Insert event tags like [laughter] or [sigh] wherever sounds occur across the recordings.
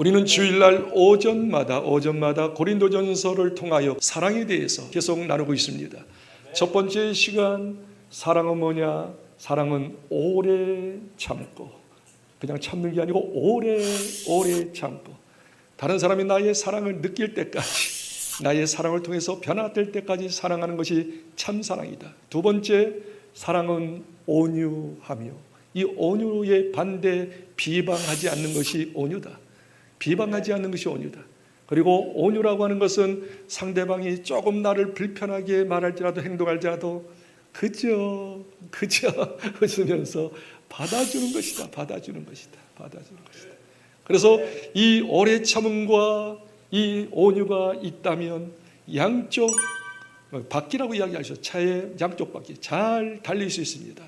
우리는 주일날 오전마다 오전마다 고린도전서를 통하여 사랑에 대해서 계속 나누고 있습니다. 첫 번째 시간 사랑은 뭐냐? 사랑은 오래 참고 그냥 참는 게 아니고 오래 오래 참고 다른 사람이 나의 사랑을 느낄 때까지 나의 사랑을 통해서 변화될 때까지 사랑하는 것이 참 사랑이다. 두 번째 사랑은 온유하며 이 온유의 반대 비방하지 않는 것이 온유다. 비방하지 않는 것이 온유다. 그리고 온유라고 하는 것은 상대방이 조금 나를 불편하게 말할지라도 행동할지라도 그저 그저 [laughs] 웃으면서 받아주는 것이다. 받아주는 것이다. 받아주는 것이다. 그래서 이 오래 참음과 이 온유가 있다면 양쪽 바퀴라고 이야기하셨죠. 차의 양쪽 바퀴 잘 달릴 수 있습니다.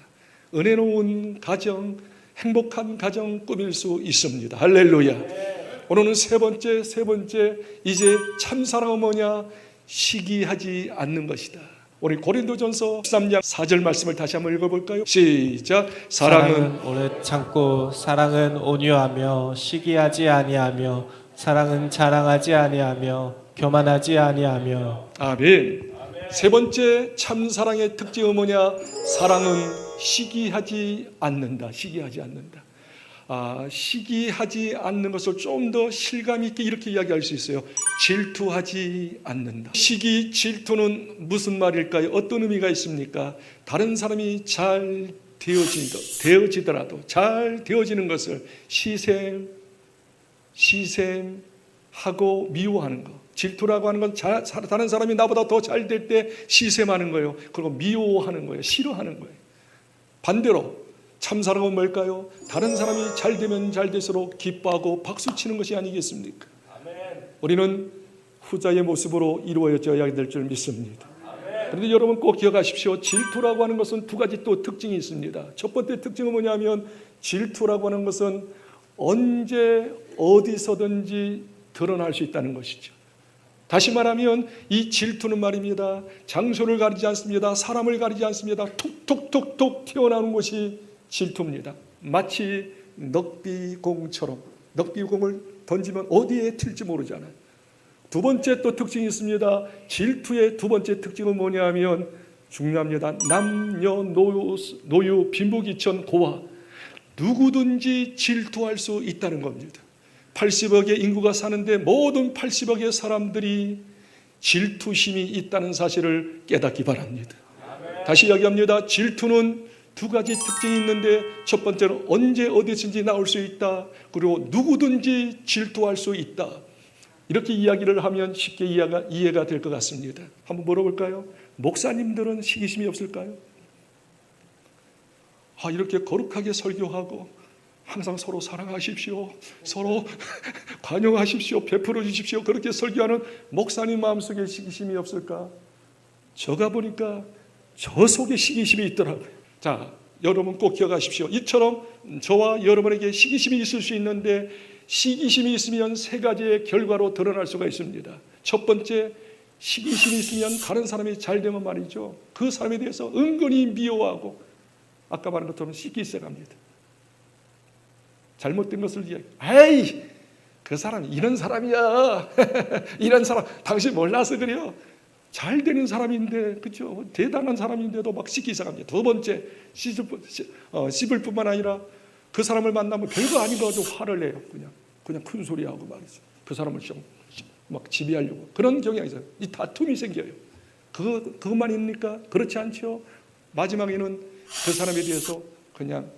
은혜로운 가정, 행복한 가정 꾸밀 수 있습니다. 할렐루야. 오늘은 세 번째, 세 번째 이제 참 사랑은 뭐냐? 시기하지 않는 것이다. 우리 고린도전서 13장 4절 말씀을 다시 한번 읽어볼까요? 시작. 사랑은 오래 참고 사랑은 온유하며 시기하지 아니하며 사랑은 자랑하지 아니하며 교만하지 아니하며 아멘. 세 번째 참 사랑의 특징은 뭐냐? 사랑은 시기하지 않는다. 시기하지 않는다. 아, 시기하지 않는 것을 좀 더 실감 있게 이렇게 이야기할 수 있어요. 질투하지 않는다. 시기, 질투는 무슨 말일까요? 어떤 의미가 있습니까? 다른 사람이 잘 되어지더, 되어지더라도 잘 되어지는 것을 시샘, 시샘하고 미워하는 것. 질투라고 하는 건 자, 다른 사람이 나보다 더 잘 될 때 시샘하는 거예요. 그리고 미워하는 거예요. 싫어하는 거예요. 반대로 참사랑은 뭘까요? 다른 사람이 잘 되면 잘 될수록 기뻐하고 박수 치는 것이 아니겠습니까? 우리는 후자의 모습으로 이루어져야 될 줄 믿습니다. 그런데 여러분 꼭 기억하십시오. 질투라고 하는 것은 두 가지 또 특징이 있습니다. 첫 번째 특징은 뭐냐면 질투라고 하는 것은 언제 어디서든지 드러날 수 있다는 것이죠. 다시 말하면 이 질투는 말입니다. 장소를 가리지 않습니다. 사람을 가리지 않습니다. 툭툭툭툭 튀어나오는 것이 질투입니다. 마치 넉비공처럼 넉비공을 던지면 어디에 튈지 모르잖아요. 두 번째 또 특징이 있습니다. 질투의 두 번째 특징은 뭐냐면 중요합니다. 남녀 노유, 노유 빈부귀천 고아 누구든지 질투할 수 있다는 겁니다. 80억의 인구가 사는데 모든 80억의 사람들이 질투심이 있다는 사실을 깨닫기 바랍니다. 다시 이야기합니다. 질투는 두 가지 특징이 있는데 첫 번째는 언제 어디든지 나올 수 있다. 그리고 누구든지 질투할 수 있다. 이렇게 이야기를 하면 쉽게 이해가, 이해가 될 것 같습니다. 한번 물어볼까요? 목사님들은 시기심이 없을까요? 아, 이렇게 거룩하게 설교하고 항상 서로 사랑하십시오. 서로 [laughs] 관용하십시오. 베풀어 주십시오. 그렇게 설교하는 목사님 마음속에 시기심이 없을까? 저가 보니까 저 속에 시기심이 있더라고요. 자, 여러분 꼭 기억하십시오. 이처럼 저와 여러분에게 시기심이 있을 수 있는데 시기심이 있으면 세 가지의 결과로 드러날 수가 있습니다. 첫 번째, 시기심이 있으면 다른 사람이 잘 되면 말이죠. 그 사람에 대해서 은근히 미워하고 아까 말한 것처럼 시기세갑니다. 잘못된 것을 이야기. 에이, 그 사람 이런 사람이야. [laughs] 이런 사람 당신 몰라서 그래요. 잘 되는 사람인데 그죠? 대단한 사람인데도 막 시기상합니다. 두 번째 어, 씹을 뿐만 아니라 그 사람을 만나면 별거 아닌 거 가지고 화를 내요. 그냥 그냥 큰 소리하고 말이죠. 그 사람을 좀 막 지배하려고 그런 경향이 있어요. 이 다툼이 생겨요. 그 그것만 입니까? 그렇지 않죠. 마지막에는 그 사람에 대해서 그냥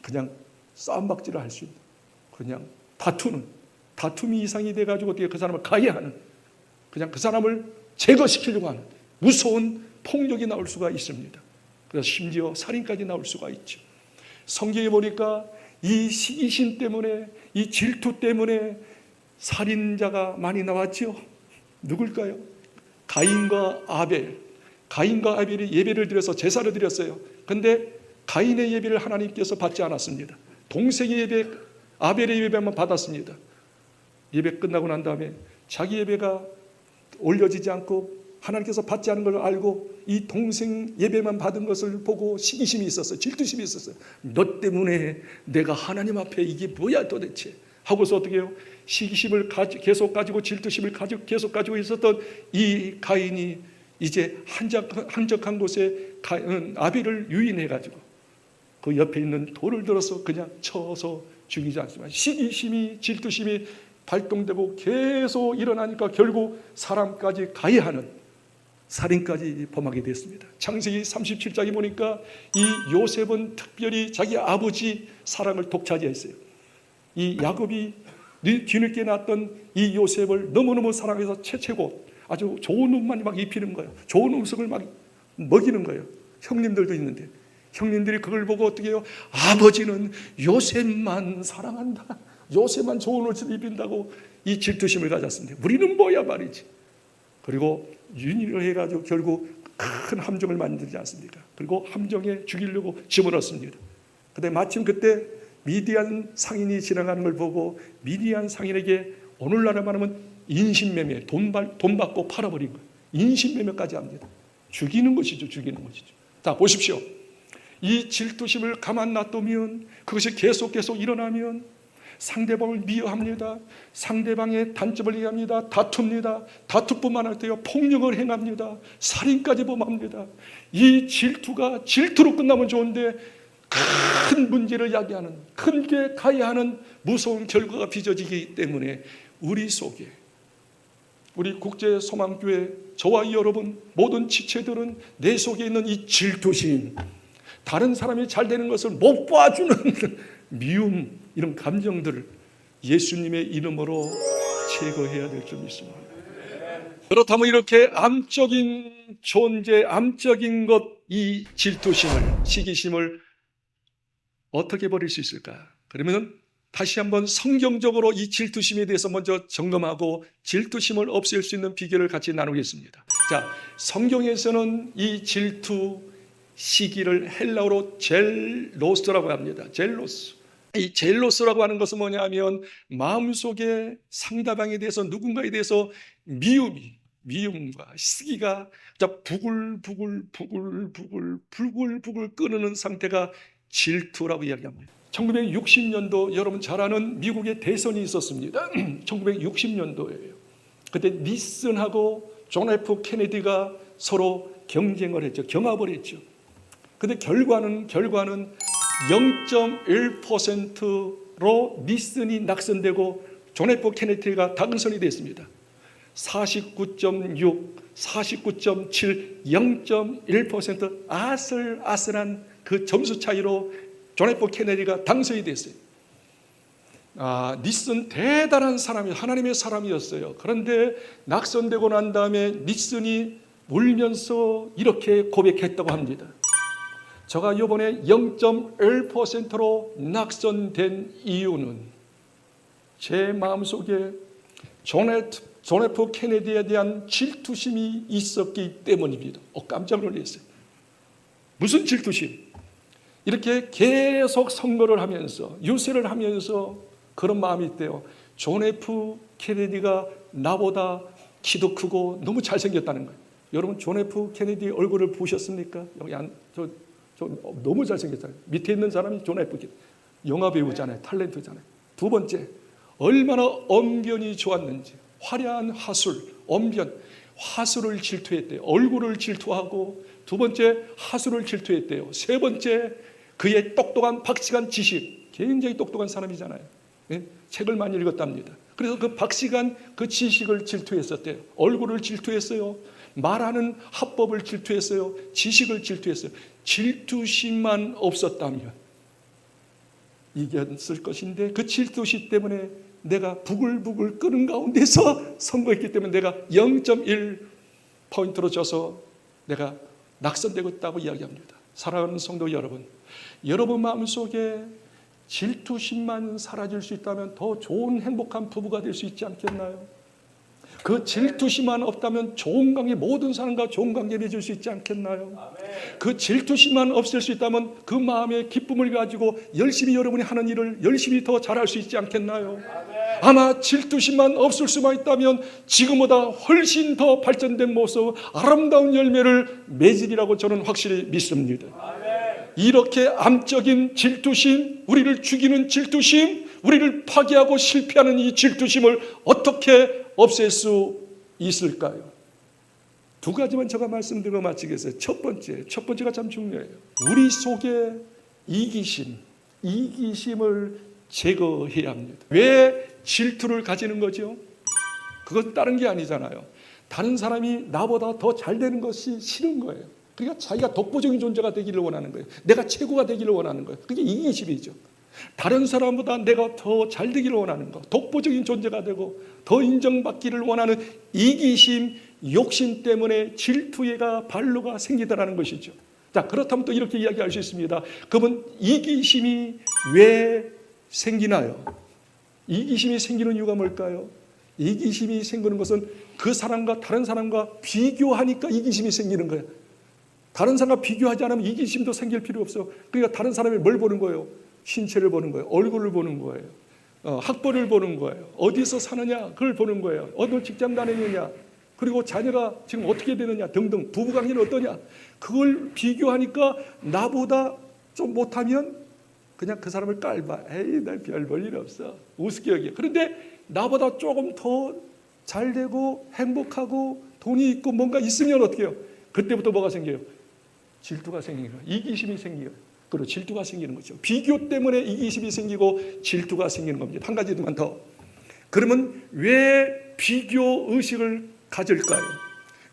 그냥 싸움박질을 할 수 있는 그냥 다투는 다툼이 이상이 돼 가지고 어떻게 그 사람을 가해하는 그냥 그 사람을 제거시키려고 하는 무서운 폭력이 나올 수가 있습니다. 그래서 심지어 살인까지 나올 수가 있죠. 성경에 보니까 이 시기심 때문에 이 질투 때문에 살인자가 많이 나왔죠. 누굴까요? 가인과 아벨. 가인과 아벨이 예배를 드려서 제사를 드렸어요. 근데 가인의 예배를 하나님께서 받지 않았습니다. 동생의 예배, 아벨의 예배만 받았습니다. 예배 끝나고 난 다음에 자기 예배가 올려지지 않고 하나님께서 받지 않은 걸 알고 이 동생 예배만 받은 것을 보고 시기심이 있었어요. 질투심이 있었어요. 너 때문에 내가 하나님 앞에 이게 뭐야 도대체. 하고서 어떻게 해요? 시기심을 가지, 계속 가지고 질투심을 가지고 계속 가지고 있었던 이 가인이 이제 한적, 한적한 곳에 가, 음, 아비를 유인해 가지고 그 옆에 있는 돌을 들어서 그냥 쳐서 죽이지 않지만 시기심이 질투심이 발동되고 계속 일어나니까 결국 사람까지 가해하는 살인까지 범하게 됐습니다. 창세기 37장에 보니까 이 요셉은 특별히 자기 아버지 사랑을 독차지했어요. 이 야곱이 뒤- 뒤늦게 낳았던 이 요셉을 너무너무 사랑해서 채채고 아주 좋은 옷만 막 입히는 거예요. 좋은 음식을 막 먹이는 거예요. 형님들도 있는데 형님들이 그걸 보고 어떻게 해요? 아버지는 요셉만 사랑한다. 요셉만 좋은 옷을 입힌다고 이 질투심을 가졌습니다. 우리는 뭐야 말이지. 그리고 윤희를 해가지고 결국 큰 함정을 만들지 않습니까? 그리고 함정에 죽이려고 집어넣습니다. 근데 마침 그때 미디안 상인이 지나가는 걸 보고 미디안 상인에게 오늘날에 말하면 인신매매 돈, 받- 돈 받고 팔아버린 거예요. 인신매매까지 합니다. 죽이는 것이죠. 죽이는 것이죠. 자 보십시오. 이 질투심을 가만 놔두면 그것이 계속 계속 일어나면 상대방을 미워합니다. 상대방의 단점을 얘기합니다. 다툽니다. 다투뿐만 아니라 폭력을 행합니다. 살인까지 범합니다. 이 질투가 질투로 끝나면 좋은데 큰 문제를 야기하는 큰게 가해하는 무서운 결과가 빚어지기 때문에 우리 속에 우리 국제 소망교회 저와 여러분 모든 지체들은 내 속에 있는 이 질투심 다른 사람이 잘 되는 것을 못 봐주는 [laughs] 미움 이런 감정들을 예수님의 이름으로 제거해야 될줄 믿습니다. 그렇다면 이렇게 암적인 존재, 암적인 것, 이 질투심을, 시기심을 어떻게 버릴 수 있을까? 그러면 다시 한번 성경적으로 이 질투심에 대해서 먼저 점검하고 질투심을 없앨 수 있는 비결을 같이 나누겠습니다. 자, 성경에서는 이 질투 시기를 헬라어로 젤로스라고 합니다. 젤로스. 이 젤로스라고 하는 것은 뭐냐면 마음속에 상대방에 대해서 누군가에 대해서 미움이 미움과 시기가 부글부글 부글 부글 부글 부글 끓는 상태가 질투라고 이야기합니다. 1960년도 여러분 잘 아는 미국의 대선이 있었습니다. [clears throat] 1960년도예요. 그때 니슨하고 존 F 케네디가 서로 경쟁을 했죠. 경합을 했죠. 근데 결과는 결과는 0.1%로 니슨이 낙선되고 존 F 케네디가 당선이 됐습니다. 49.6, 49.7, 0.1% 아슬아슬한 그 점수 차이로 존 F 케네디가 당선이 됐어요. 아, 니슨 대단한 사람이 하나님의 사람이었어요. 그런데 낙선되고 난 다음에 니슨이 울면서 이렇게 고백했다고 합니다. 제가 이번에 0.1%로 낙선된 이유는 제 마음속에 존 F, 존 F 케네디에 대한 질투심이 있었기 때문입니다. 어, 깜짝 놀랐어요. 무슨 질투심? 이렇게 계속 선거를 하면서 유세를 하면서 그런 마음이 있대요. 존 F 케네디가 나보다 키도 크고 너무 잘생겼다는 거예요. 여러분 존 F 케네디 얼굴을 보셨습니까? 여기 안, 저, 저 너무 잘생겼잖아요. 밑에 있는 사람이 존 F 케네디. 영화 배우잖아요. 탤런트잖아요. 두 번째, 얼마나 언변이 좋았는지 화려한 화술, 언변, 화술을 질투했대요. 얼굴을 질투하고 두 번째 화술을 질투했대요. 세 번째 그의 똑똑한 박시간 지식, 굉장히 똑똑한 사람이잖아요. 예? 책을 많이 읽었답니다. 그래서 그 박시간 그 지식을 질투했었대요. 얼굴을 질투했어요. 말하는 합법을 질투했어요. 지식을 질투했어요. 질투심만 없었다면 이겼을 것인데 그 질투심 때문에 내가 부글부글 끓는 가운데서 [laughs] 선거했기 때문에 내가 0.1 포인트로 져서 내가 낙선되고 있다고 이야기합니다. 사랑하는 성도 여러분, 여러분 마음속에 질투심만 사라질 수 있다면 더 좋은 행복한 부부가 될 수 있지 않겠나요? 그 질투심만 없다면 좋은 관계 모든 사람과 좋은 관계 맺을 수 있지 않겠나요? 그 질투심만 없앨 수 있다면 그 마음의 기쁨을 가지고 열심히 여러분이 하는 일을 열심히 더 잘할 수 있지 않겠나요? 아마 질투심만 없을 수만 있다면 지금보다 훨씬 더 발전된 모습, 아름다운 열매를 맺으리라고 저는 확실히 믿습니다. 이렇게 암적인 질투심, 우리를 죽이는 질투심, 우리를 파괴하고 실패하는 이 질투심을 어떻게 없앨 수 있을까요? 두 가지만 제가 말씀드리고 마치겠어요. 첫 번째, 첫 번째가 참 중요해요. 우리 속에 이기심, 이기심을 제거해야 합니다. 왜 질투를 가지는 거죠? 그건 다른 게 아니잖아요. 다른 사람이 나보다 더 잘 되는 것이 싫은 거예요. 그러니까 자기가 독보적인 존재가 되기를 원하는 거예요. 내가 최고가 되기를 원하는 거예요. 그게 이기심이죠. 다른 사람보다 내가 더 잘 되기를 원하는 거, 독보적인 존재가 되고 더 인정받기를 원하는 이기심, 욕심 때문에 질투의가 발로가 생기더라는 것이죠. 자, 그렇다면 또 이렇게 이야기할 수 있습니다. 그러면 이기심이 왜 생기나요? 이기심이 생기는 이유가 뭘까요? 이기심이 생기는 것은 그 사람과 다른 사람과 비교하니까 이기심이 생기는 거예요. 다른 사람과 비교하지 않으면 이기심도 생길 필요 없어요. 그러니까 다른 사람이 뭘 보는 거예요? 신체를 보는 거예요. 얼굴을 보는 거예요. 어, 학벌을 보는 거예요. 어디서 사느냐 그걸 보는 거예요. 어느 직장 다니느냐 그리고 자녀가 지금 어떻게 되느냐 등등 부부관계는 어떠냐 그걸 비교하니까 나보다 좀 못하면 그냥 그 사람을 깔봐. 에이 날 별 볼 일 없어. 우습게 여기. 그런데 나보다 조금 더 잘 되고 행복하고 돈이 있고 뭔가 있으면 어떻게 해요? 그때부터 뭐가 생겨요? 질투가 거예요. 이기심이 생겨요. 그리고 질투가 생기는 거죠. 비교 때문에 이기심이 생기고 질투가 생기는 겁니다. 한 가지만 더. 그러면 왜 비교 의식을 가질까요?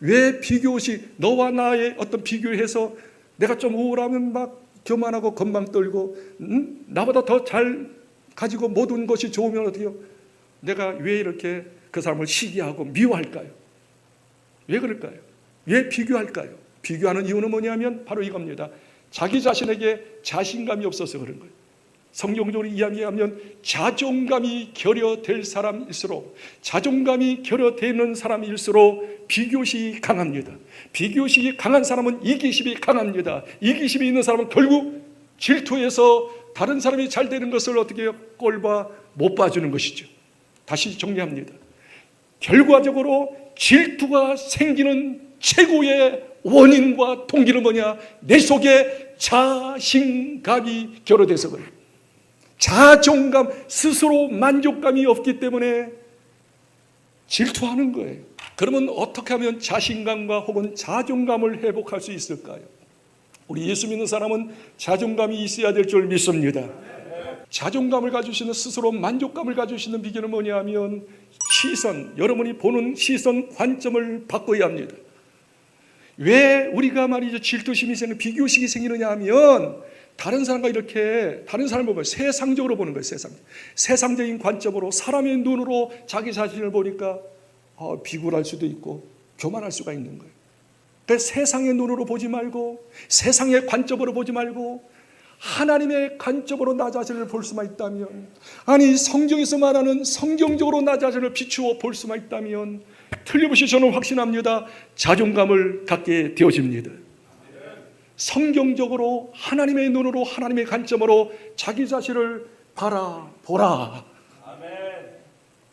왜 비교 의식, 너와 나의 어떤 비교를 해서 내가 좀 우울하면 막 교만하고 건방 떨고 음? 나보다 더 잘 가지고 모든 것이 좋으면 어떻게 해요? 내가 왜 이렇게 그 사람을 시기하고 미워할까요? 왜 그럴까요? 왜 비교할까요? 비교하는 이유는 뭐냐면 바로 이겁니다. 자기 자신에게 자신감이 없어서 그런 거예요. 성경적으로 이야기하면 자존감이 결여될 사람일수록 자존감이 결여되는 사람일수록 비교식이 강합니다. 비교식이 강한 사람은 이기심이 강합니다. 이기심이 있는 사람은 결국 질투해서 다른 사람이 잘 되는 것을 어떻게? 꼴봐 못 봐주는 것이죠. 다시 정리합니다. 결과적으로 질투가 생기는 최고의 원인과 동기는 뭐냐? 내 속에 자신감이 결여돼서 그래요. 자존감, 스스로 만족감이 없기 때문에 질투하는 거예요. 그러면 어떻게 하면 자신감과 혹은 자존감을 회복할 수 있을까요? 우리 예수 믿는 사람은 자존감이 있어야 될 줄 믿습니다. 자존감을 가지시는 스스로 만족감을 가지시는 비결은 뭐냐 하면 시선, 여러분이 보는 시선 관점을 바꿔야 합니다. 왜 우리가 말이죠 질투심이 생기는 비교식이 생기느냐 하면 다른 사람과 이렇게 다른 사람을 보면 세상적으로 보는 거예요 세상. 세상적인 관점으로 사람의 눈으로 자기 자신을 보니까 어, 비굴할 수도 있고 교만할 수가 있는 거예요. 그래서 세상의 눈으로 보지 말고 세상의 관점으로 보지 말고 하나님의 관점으로 나 자신을 볼 수만 있다면 아니 성경에서 말하는 성경적으로 나 자신을 비추어 볼 수만 있다면 틀림없이 저는 확신합니다. 자존감을 갖게 되어집니다. 성경적으로 하나님의 눈으로 하나님의 관점으로 자기 자신을 바라보라.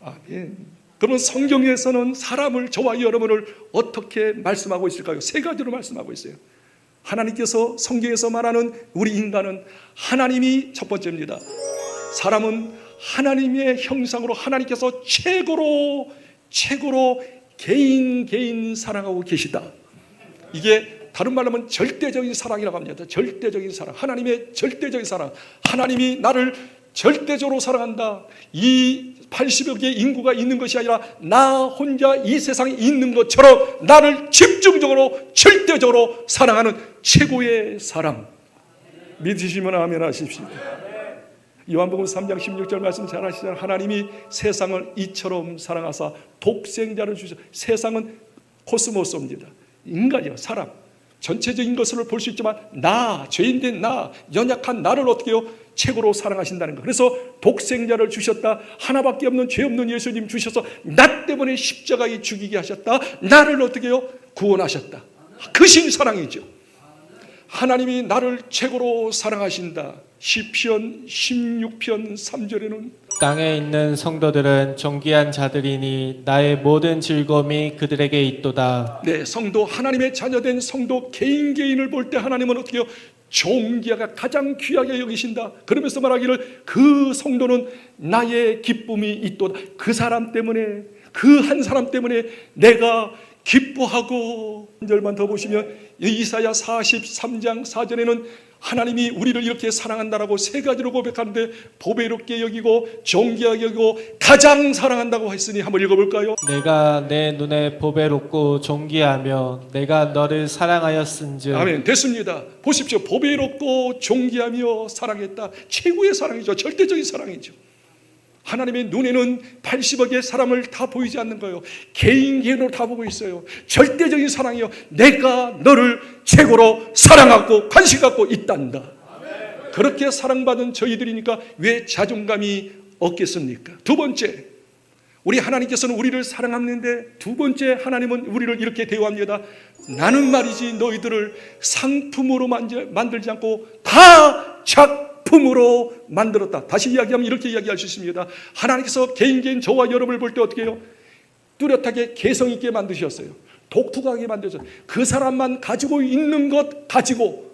아멘. 그러면 성경에서는 사람을 저와 여러분을 어떻게 말씀하고 있을까요? 세 가지로 말씀하고 있어요. 하나님께서 성경에서 말하는 우리 인간은 하나님이 첫 번째입니다. 사람은 하나님의 형상으로 하나님께서 최고로 최고로 개인 개인 사랑하고 계시다. 이게 다른 말로 하면 절대적인 사랑이라고 합니다. 절대적인 사랑. 하나님의 절대적인 사랑. 하나님이 나를 절대적으로 사랑한다. 이 80여 개의 인구가 있는 것이 아니라 나 혼자 이 세상에 있는 것처럼 나를 집중적으로 절대적으로 사랑하는 최고의 사랑. 믿으시면 아멘 하십시오. 요한복음 3장 16절 말씀 잘 아시잖아요. 하나님이 세상을 이처럼 사랑하사 독생자를 주셔. 세상은 코스모스입니다. 인간이요, 사람. 전체적인 것을 볼 수 있지만 나, 죄인된 나, 연약한 나를 어떻게 해요? 최고로 사랑하신다는 거. 그래서 독생자를 주셨다. 하나밖에 없는 죄 없는 예수님 주셔서 나 때문에 십자가에 죽이게 하셨다. 나를 어떻게 해요? 구원하셨다. 그신 사랑이죠. 하나님이 나를 최고로 사랑하신다. 시편 16편 3절에는 땅에 있는 성도들은 존귀한 자들이니 나의 모든 즐거움이 그들에게 있도다. 네, 성도 하나님의 자녀된 성도 개인 개인을 볼 때 하나님은 어떻게 해요? 종기가 가장 귀하게 여기신다. 그러면서 말하기를 그 성도는 나의 기쁨이 있도다. 그 사람 때문에 그 한 사람 때문에 내가 기뻐하고 한 절만 더 보시면 이사야 43장 4절에는 하나님이 우리를 이렇게 사랑한다라고 세 가지로 고백하는데 보배롭게 여기고 존귀하게 여기고 가장 사랑한다고 했으니 한번 읽어볼까요? 내가 내 눈에 보배롭고 존귀하며 내가 너를 사랑하였은즉 아멘. 됐습니다. 보십시오. 보배롭고 존귀하며 사랑했다. 최고의 사랑이죠. 절대적인 사랑이죠. 하나님의 눈에는 80억의 사람을 다 보이지 않는 거예요. 개인 개인으로 다 보고 있어요. 절대적인 사랑이요. 내가 너를 최고로 사랑하고 관심 갖고 있단다. 그렇게 사랑받은 저희들이니까 왜 자존감이 없겠습니까? 두 번째, 우리 하나님께서는 우리를 사랑하는데 두 번째 하나님은 우리를 이렇게 대우합니다. 나는 말이지 너희들을 상품으로 만들지 않고 다 작 품으로 만들었다. 다시 이야기하면 이렇게 이야기할 수 있습니다. 하나님께서 개인 개인 저와 여러분을 볼 때 어떻게 해요? 뚜렷하게 개성 있게 만드셨어요. 독특하게 만드셨어요. 그 사람만 가지고 있는 것 가지고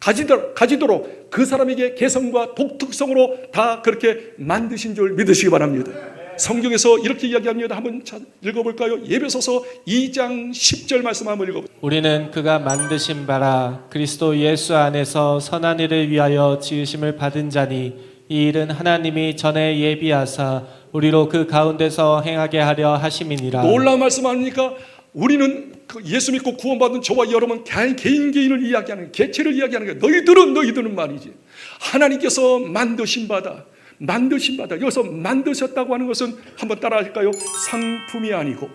가지도록, 가지도록 그 사람에게 개성과 독특성으로 다 그렇게 만드신 줄 믿으시기 바랍니다. 성경에서 이렇게 이야기합니다. 한번 자- 읽어볼까요? 예배소서 2장 10절 말씀 한번 읽어보세요. 우리는 그가 만드신 바라 그리스도 예수 안에서 선한 일을 위하여 지으심을 받은 자니 이 일은 하나님이 전에 예비하사 우리로 그 가운데서 행하게 하려 하심이니라 놀라운 말씀 아닙니까? 우리는 그 예수 믿고 구원받은 저와 여러분 개인 개인 개인을 이야기하는 개체를 이야기하는 거예요. 너희들은 너희들은 말이지. 하나님께서 만드신 바다. 만드신 바다. 여기서 만드셨다고 하는 것은 한번 따라 하실까요? 상품이 아니고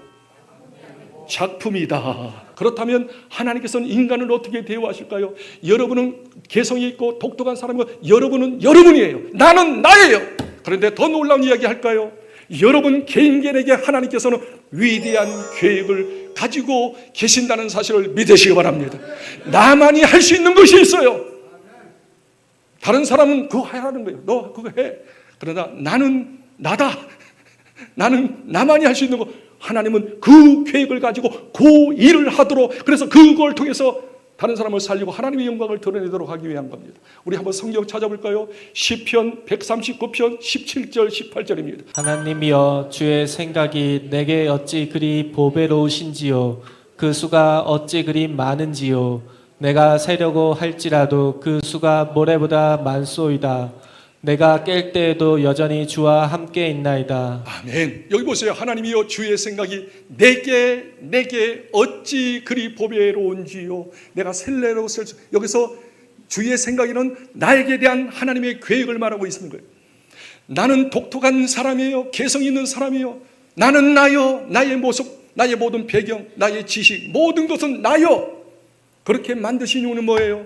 작품이다. 그렇다면 하나님께서는 인간을 어떻게 대우하실까요? 여러분은 개성이 있고 독특한 사람이고 여러분은 여러분이에요. 나는 나예요. 그런데 더 놀라운 이야기 할까요? 여러분 개인 개인에게 하나님께서는 위대한 계획을 가지고 계신다는 사실을 믿으시기 바랍니다. 나만이 할 수 있는 것이 있어요. 다른 사람은 그거 하라는 거예요. 너 그거 해. 그러나 나는 나다. [laughs] 나는 나만이 할 수 있는 거. 하나님은 그 계획을 가지고 그 일을 하도록 그래서 그걸 통해서 다른 사람을 살리고 하나님의 영광을 드러내도록 하기 위한 겁니다. 우리 한번 성경 찾아볼까요? 시편 139편 17절 18절입니다. 하나님이여 주의 생각이 내게 어찌 그리 보배로우신지요 그 수가 어찌 그리 많은지요 내가 세려고 할지라도 그 수가 모래보다 많소이다 내가 깰 때에도 여전히 주와 함께 있나이다 아멘. 여기 보세요. 하나님이여 주의 생각이 내게 내게 어찌 그리 보배로운지요. 내가 셀레로 쓸 수. 여기서 주의 생각에는 나에게 대한 하나님의 계획을 말하고 있는 거예요. 나는 독특한 사람이에요. 개성 있는 사람이에요. 나는 나요. 나의 모습, 나의 모든 배경, 나의 지식, 모든 것은 나요. 그렇게 만드신 이유는 뭐예요?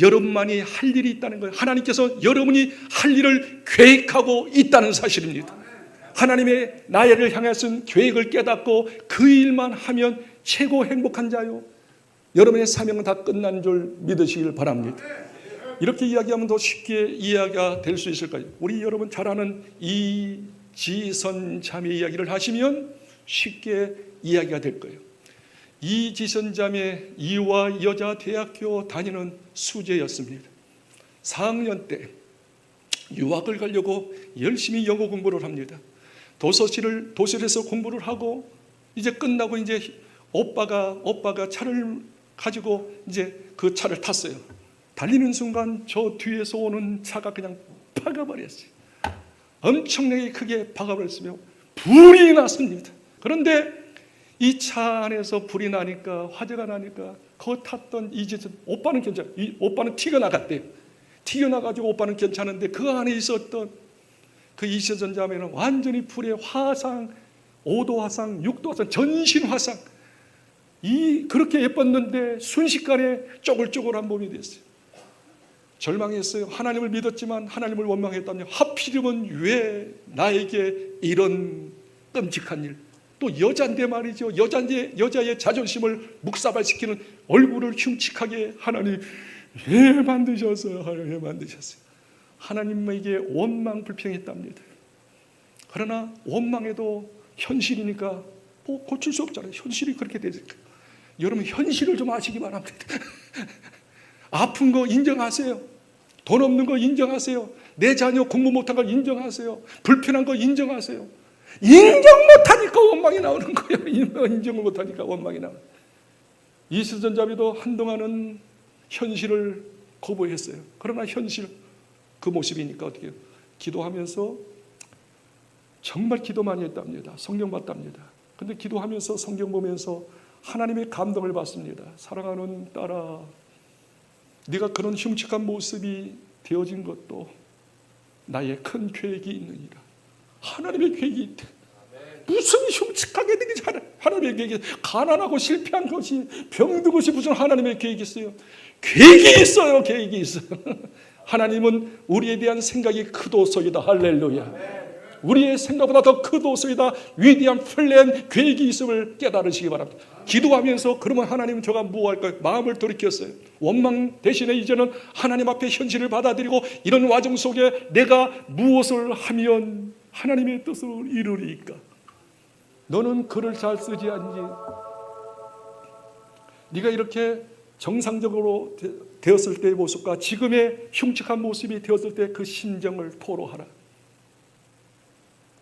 여러분만이 할 일이 있다는 거예요. 하나님께서 여러분이 할 일을 계획하고 있다는 사실입니다. 하나님의 나를 향하신 계획을 깨닫고 그 일만 하면 최고 행복한 자요. 여러분의 사명은 다 끝난 줄 믿으시길 바랍니다. 이렇게 이야기하면 더 쉽게 이해가 될 수 있을까요? 우리 여러분 잘 아는 이지선 자매 이야기를 하시면 쉽게 이야기가 될 거예요. 이지선 자매 이화 여자 대학교 다니는 수재였습니다. 4학년 때 유학을 가려고 열심히 영어 공부를 합니다. 도서실을 도서실에서 공부를 하고 이제 끝나고 이제 오빠가 오빠가 차를 가지고 이제 그 차를 탔어요. 달리는 순간 저 뒤에서 오는 차가 그냥 박아버렸어요. 엄청나게 크게 박아버렸으며 불이 났습니다. 그런데 이 차 안에서 불이 나니까 화재가 나니까 거 탔던 이재선 오빠는 괜찮. 이 오빠는 튀겨 나갔대요. 튀겨 나가지고 오빠는 괜찮은데 그 안에 있었던 그 이재선 자매는 완전히 불에 화상, 5도 화상, 6도 화상, 전신 화상. 이 그렇게 예뻤는데 순식간에 쪼글쪼글한 몸이 됐어요. 절망했어요. 하나님을 믿었지만 하나님을 원망했다며 하필이면 왜 나에게 이런 끔찍한 일? 또 여자인데 말이죠. 여자인데 여자의 자존심을 묵사발시키는 얼굴을 흉측하게 하나님 왜 만드셨어요? 하나님 왜 만드셨어요? 하나님에게 원망 불평했답니다. 그러나 원망해도 현실이니까 뭐 고칠 수 없잖아요. 현실이 그렇게 되니까. 여러분 현실을 좀 아시기 바랍니다. [laughs] 아픈 거 인정하세요. 돈 없는 거 인정하세요. 내 자녀 공부 못한 걸 인정하세요. 불편한 거 인정하세요. 인정 못하니까 원망이 나오는 거예요. [laughs] 인정을 못하니까 원망이 나오는 거예요. 이수전자비도 한동안은 현실을 거부했어요. 그러나 현실 그 모습이니까 어떻게 해요? 기도하면서 정말 기도 많이 했답니다. 성경 봤답니다. 근데 기도하면서 성경 보면서 하나님의 감동을 받습니다. 사랑하는 딸아, 네가 그런 흉측한 모습이 되어진 것도 나의 큰 계획이 있느니라. 하나님의 계획이 있대. 무슨 흉측하게 하나- 하나님의 계획이 가난하고 실패한 것이 병든 것이 무슨 하나님의 계획이 있어요? 계획이 있어요. 계획이 있어요. [laughs] 하나님은 우리에 대한 생각이 크도소이다. 할렐루야. 우리의 생각보다 더 크도소이다. 위대한 플랜 계획이 있음을 깨달으시기 바랍니다. 기도하면서 그러면 하나님 저가 무엇할까요? 마음을 돌이켰어요. 원망 대신에 이제는 하나님 앞에 현실을 받아들이고 이런 와정 속에 내가 무엇을 하면 하나님의 뜻을 이루리까? 너는 글을 잘 쓰지 않니? 네가 이렇게 정상적으로 되- 되었을 때의 모습과 지금의 흉측한 모습이 되었을 때 그 심정을 토로하라.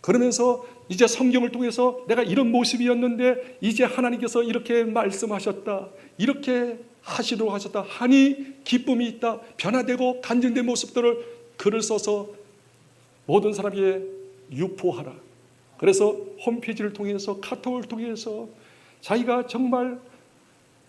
그러면서 이제 성경을 통해서 내가 이런 모습이었는데 이제 하나님께서 이렇게 말씀하셨다. 이렇게 하시도록 하셨다. 하니 기쁨이 있다. 변화되고 간증된 모습들을 글을 써서 모든 사람에게 유포하라. 그래서 홈페이지를 통해서 카톡을 통해서 자기가 정말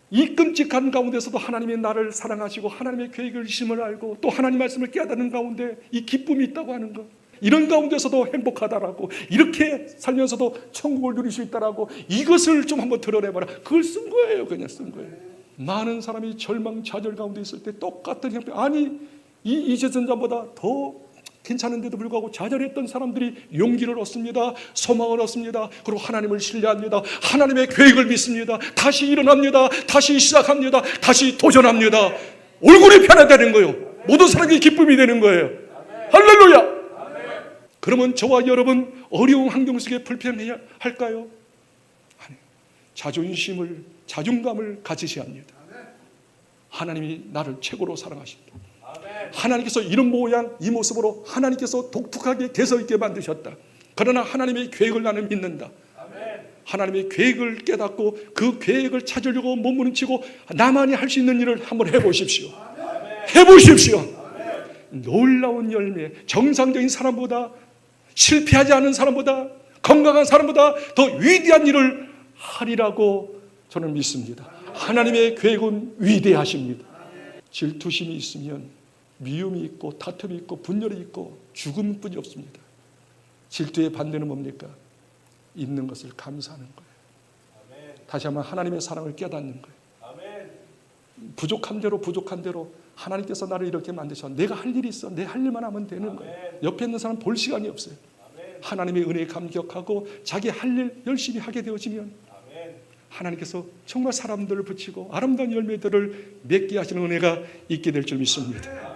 이 끔찍한 가운데서도 하나님의 나를 사랑하시고 하나님의 계획을 심을 알고 또 하나님 말씀을 깨닫는 가운데 이 기쁨이 있다고 하는 것. 이런 가운데서도 행복하다라고 이렇게 살면서도 천국을 누릴 수 있다라고 이것을 좀 한번 드러내봐라. 그걸 쓴 거예요. 그냥 쓴 거예요. 많은 사람이 절망 좌절 가운데 있을 때 똑같은 형편 아니 이 이재전자보다 더 괜찮은데도 불구하고 좌절했던 사람들이 용기를 얻습니다. 소망을 얻습니다. 그리고 하나님을 신뢰합니다. 하나님의 계획을 믿습니다. 다시 일어납니다. 다시 시작합니다. 다시 도전합니다. 얼굴이 편해되는 거예요. 모든 사람이 기쁨이 되는 거예요. 할렐루야! 그러면 저와 여러분 어려운 환경 속에 불편해야 할까요? 아니, 자존심을 자존감을 가지셔야 합니다. 하나님이 나를 최고로 사랑하십니다. 하나님께서 이런 모양 이 모습으로 하나님께서 독특하게 개서 있게 만드셨다. 그러나 하나님의 계획을 나는 믿는다. 하나님의 계획을 깨닫고 그 계획을 찾으려고 몸부림치고 나만이 할 수 있는 일을 한번 해보십시오. 해보십시오. 놀라운 열매, 정상적인 사람보다 실패하지 않은 사람보다 건강한 사람보다 더 위대한 일을 하리라고 저는 믿습니다. 하나님의 계획은 위대하십니다. 질투심이 있으면 미움이 있고 다툼이 있고 분열이 있고 죽음뿐이 없습니다. 질투의 반대는 뭡니까? 있는 것을 감사하는 거예요. 다시 한번 하나님의 사랑을 깨닫는 거예요. 부족한 대로 부족한 대로 하나님께서 나를 이렇게 만드셨. 내가 할 일이 있어. 내 할 일만 하면 되는 거예요. 옆에 있는 사람 볼 시간이 없어요. 하나님의 은혜에 감격하고 자기 할 일 열심히 하게 되어지면 하나님께서 정말 사람들을 붙이고 아름다운 열매들을 맺게 하시는 은혜가 있게 될 줄 믿습니다.